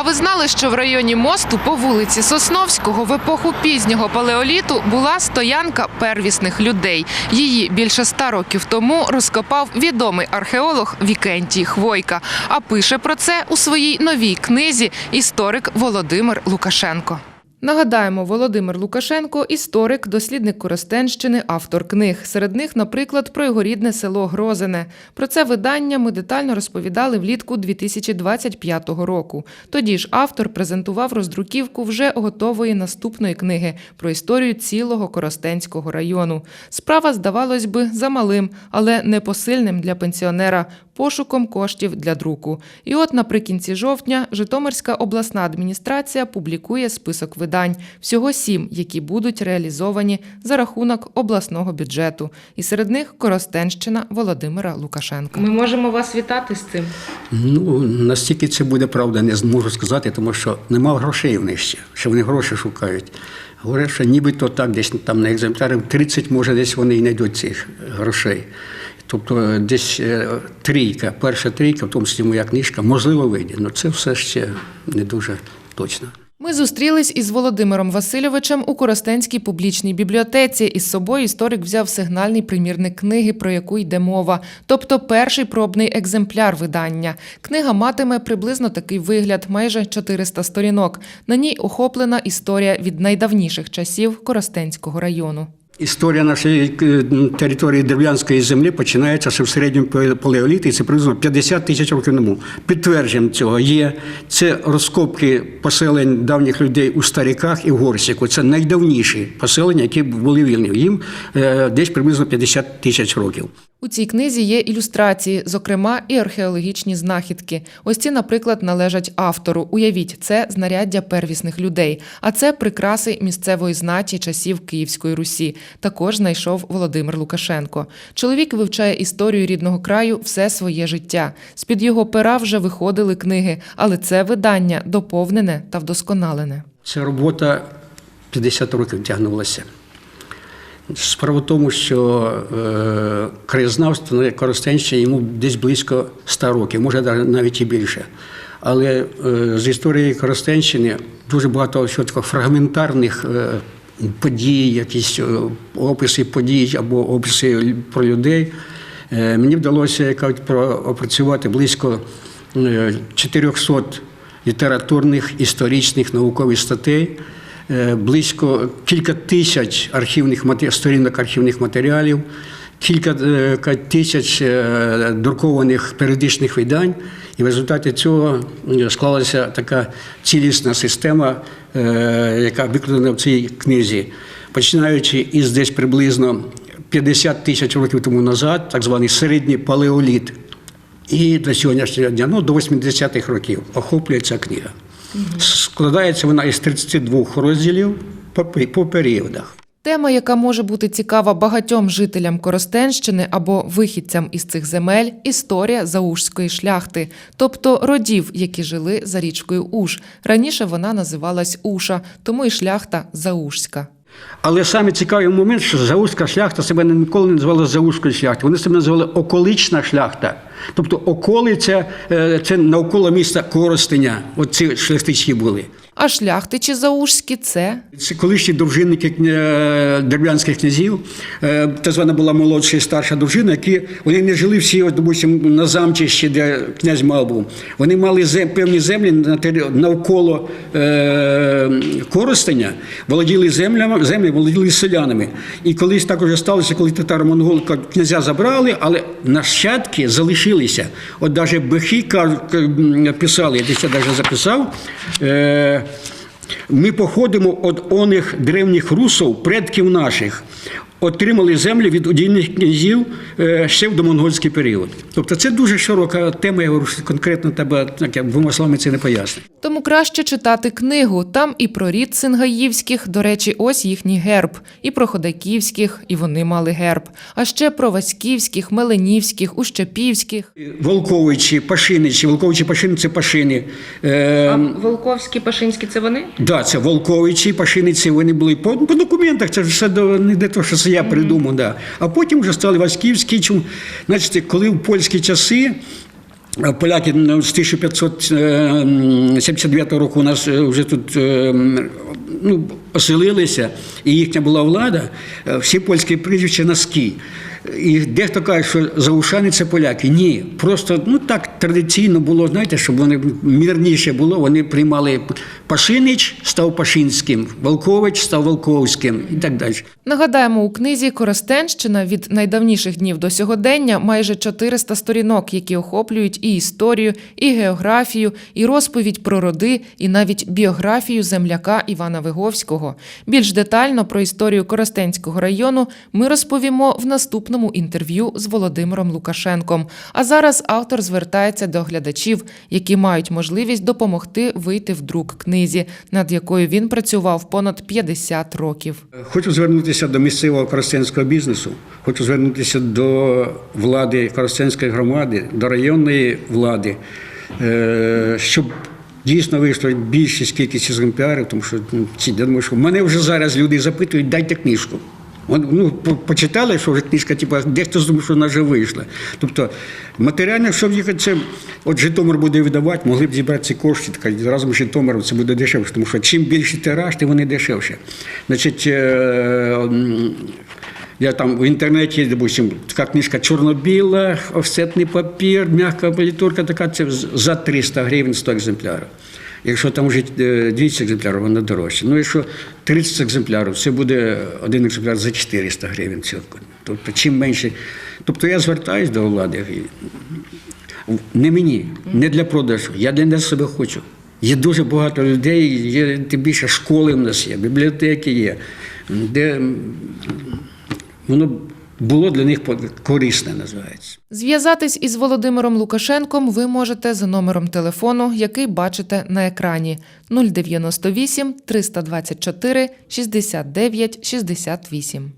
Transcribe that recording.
А ви знали, що в районі мосту по вулиці Сосновського в епоху пізнього палеоліту була стоянка первісних людей. Її більше ста років тому розкопав відомий археолог Вікентій Хвойка. А пише про це у своїй новій книзі історик Володимир Лукашенко. Нагадаємо, Володимир Лукашенко історик, дослідник Коростенщини, автор книг. Серед них, наприклад, про його рідне село Грозине. Про це видання ми детально розповідали влітку 2025 року. Тоді ж автор презентував роздруківку вже готової наступної книги про історію цілого Коростенського району. Справа, здавалось би, замалим, але непосильним для пенсіонера пошуком коштів для друку. І от наприкінці жовтня Житомирська обласна адміністрація публікує список видань, всього сім, які будуть реалізовані за рахунок обласного бюджету. І серед них Коростенщина Володимира Лукашенка. Ми можемо вас вітати з цим. Ну, настільки це буде правда, не зможу сказати, тому що нема грошей в них ще, що вони гроші шукають. Говорять, що нібито так, десь там на екземплярів 30, може, десь вони і знайдуть цих грошей. Тобто десь е, трійка, перша трійка, в тому числі моя книжка, можливо, вийде. але це все ще не дуже точно. Ми зустрілись із Володимиром Васильовичем у Коростенській публічній бібліотеці. Із собою історик взяв сигнальний примірник книги, про яку йде мова, тобто перший пробний екземпляр видання. Книга матиме приблизно такий вигляд, майже 400 сторінок. На ній охоплена історія від найдавніших часів Коростенського району. Історія нашої е, території дерев'янської землі починається ще в середньому палеоліті, це приблизно 50 тисяч років тому. Підтвердженням цього є це розкопки поселень давніх людей у Старіках і в Горсіку. Це найдавніші поселення, які були вільні. Їм е, десь приблизно 50 тисяч років. У цій книзі є ілюстрації, зокрема і археологічні знахідки. Ось ці, наприклад, належать автору. Уявіть, це знаряддя первісних людей, а це прикраси місцевої знаті часів Київської Русі. Також знайшов Володимир Лукашенко. Чоловік вивчає історію рідного краю все своє життя. З під його пера вже виходили книги, але це видання доповнене та вдосконалене. Ця робота 50 років тягнулася. Справа в тому, що е, краєзнавство на Коростенщині йому десь близько 100 років, може навіть і більше. Але е, з історії Коростенщини дуже багато що такого фрагментарних е, подій, якісь е, описи подій або описи про людей. Е, мені вдалося як кажуть, опрацювати близько е, 400 літературних, історичних, наукових статей е, близько кілька тисяч архівних сторінок архівних матеріалів, кілька е, тисяч е, друкованих періодичних видань. І в результаті цього е, склалася така цілісна система, е, яка викладена в цій книзі, починаючи із десь приблизно 50 тисяч років тому назад, так званий середній палеоліт, і до сьогоднішнього дня, ну до 80-х років, охоплює ця книга. Складається вона із 32 розділів по, періодах. Тема, яка може бути цікава багатьом жителям Коростенщини або вихідцям із цих земель історія заужської шляхти, тобто родів, які жили за річкою Уж. Раніше вона називалась Уша, тому і шляхта заужська. Але саме цікавий момент, що заузька шляхта себе ніколи не називала заузькою шляхтою. Вони себе називали околична шляхта. Тобто околиця е, це навколо міста Коростеня. Оці шляхтички були. А шляхтичі заужські це Це колишні дружинники дерев'янських князів, е, так звана була молодша і старша дружина, які вони не жили всі, допустим, на замчищі, де князь мав був. Вони мали зем, певні землі на навколо е, Коростеня, володіли землями, землі володіли селянами. І колись так уже сталося, коли татаро-монголи князя забрали, але нащадки залишилися. От навіть бехи писали, я десь навіть записав. Е, ми походимо від оних древніх русов, предків наших, отримали землі від удільних князів е, ще в домонгольський період. Тобто це дуже широка тема, я говорю, що конкретно тебе так, я двома словами це не поясню. Тому краще читати книгу. Там і про рід Сингаївських, до речі, ось їхній герб, і про Ходаківських, і вони мали герб, а ще про Васьківських, Меленівських, Ущепівських. Волковичі, Пашиничі, Волковичі, Пашини це Пашини. Е, Волковські, Пашинські це вони? Да, це Волковичі, Пашиниці, вони були по, по документах, це ж все до, не де то, що це я придумав. Да. А потім вже стали Васьківські. Значить, коли в польські часи Поляки ну, з 1579 року у нас е, вже тут е, ну, оселилися, і їхня була влада, е, всі польські прізвища на «ські». І дехто каже, що заушани це поляки. Ні, просто ну так традиційно було, знаєте, щоб вони мірніше було. Вони приймали Пашинич став Пашинським, Волкович став Волковським і так далі. Нагадаємо, у книзі Коростенщина від найдавніших днів до сьогодення майже 400 сторінок, які охоплюють і історію, і географію, і розповідь про роди, і навіть біографію земляка Івана Виговського. Більш детально про історію Коростенського району ми розповімо в наступному інтерв'ю з Володимиром Лукашенком. А зараз автор звертається до глядачів, які мають можливість допомогти вийти в друк книзі, над якою він працював понад 50 років. Хочу звернутися до місцевого коростенського бізнесу, хочу звернутися до влади Коростенської громади, до районної влади, е, щоб дійсно вийшло більшість кількість екземплярів, тому що ну, ці, думаю, що мене вже зараз люди запитують, дайте книжку. Ну, почитали, що вже книжка, типу, дехто думає, що вона вже вийшла. Тобто матеріально, їх це, от Житомир буде видавати, могли б зібрати ці кошти, так, разом з Житомиром це буде дешевше, тому що чим більший тираж, тим вони дешевше. Значить, е, я там в інтернеті, допустим, така книжка чорно-біла, офсетний папір, м'яка політурка, така це за 300 гривень 100 екземплярів. Якщо там вже е, 200 екземплярів, вона дорожча. Ну, якщо 30 екземплярів, це буде один екземпляр за 400 гривень. цілку. Тобто, чим менше. Тобто я звертаюся до влади. Не мені, не для продажу. Я для нас себе хочу. Є дуже багато людей, є тим більше школи в нас є, бібліотеки є, де воно було для них корисне, називається. Зв'язатись із Володимиром Лукашенком ви можете за номером телефону, який бачите на екрані 098 324 69 68.